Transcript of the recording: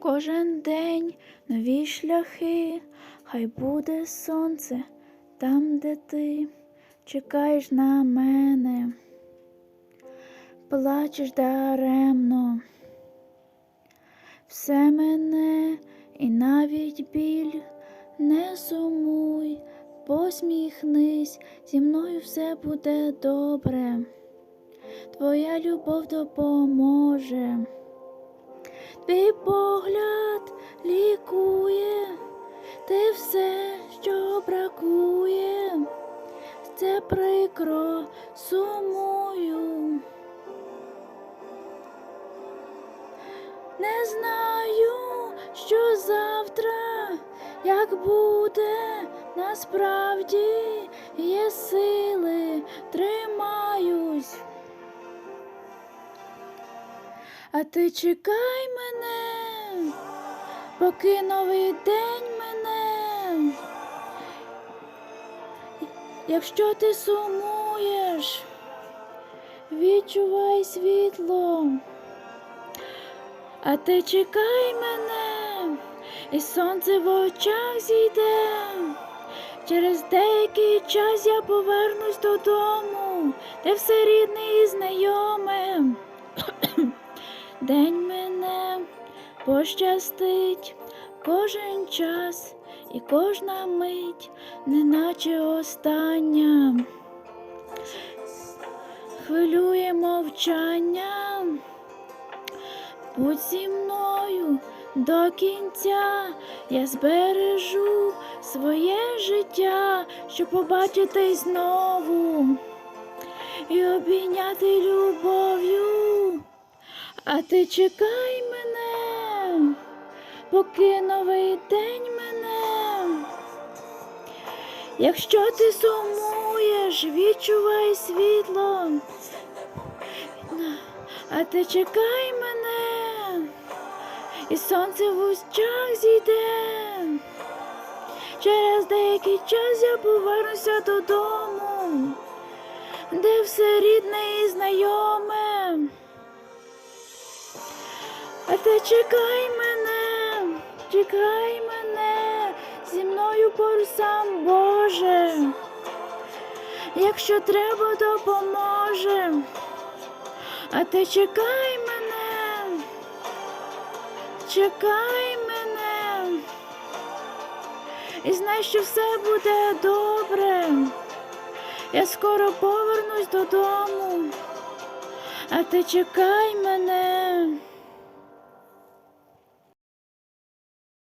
Кожен день нові шляхи, хай буде сонце там, де ти чекаєш на мене, плачеш даремно, все мене і навіть біль. Не сумуй, посміхнись, зі мною все буде добре, твоя любов допоможе. Твій погляд лікує, ти все, що бракує, це прикро сумую. Не знаю, що завтра, як буде, насправді А ти чекай мене, поки новий день мене. Якщо ти сумуєш, відчувай світло. А ти чекай мене, і сонце в очах зійде. Через деякий час я повернусь додому, де все рідне і. День мене пощастить кожен час і кожна мить, неначе остання. Хвилює мовчання, будь зі мною до кінця, я збережу своє життя, щоб побачити знову і обійняти любов'ю. А ти чекай мене, поки новий день мене. Якщо ти сумуєш, відчувай світло. А ти чекай мене, і сонце в очах зійде. Через деякий час я повернуся додому, де все рідне і знайоме. А ти чекай мене, чекай мене, зі мною поруч сам Боже. Якщо треба, допоможе. А ти чекай мене, чекай мене. І знай, що все буде добре. Я скоро повернусь додому. А ти чекай мене.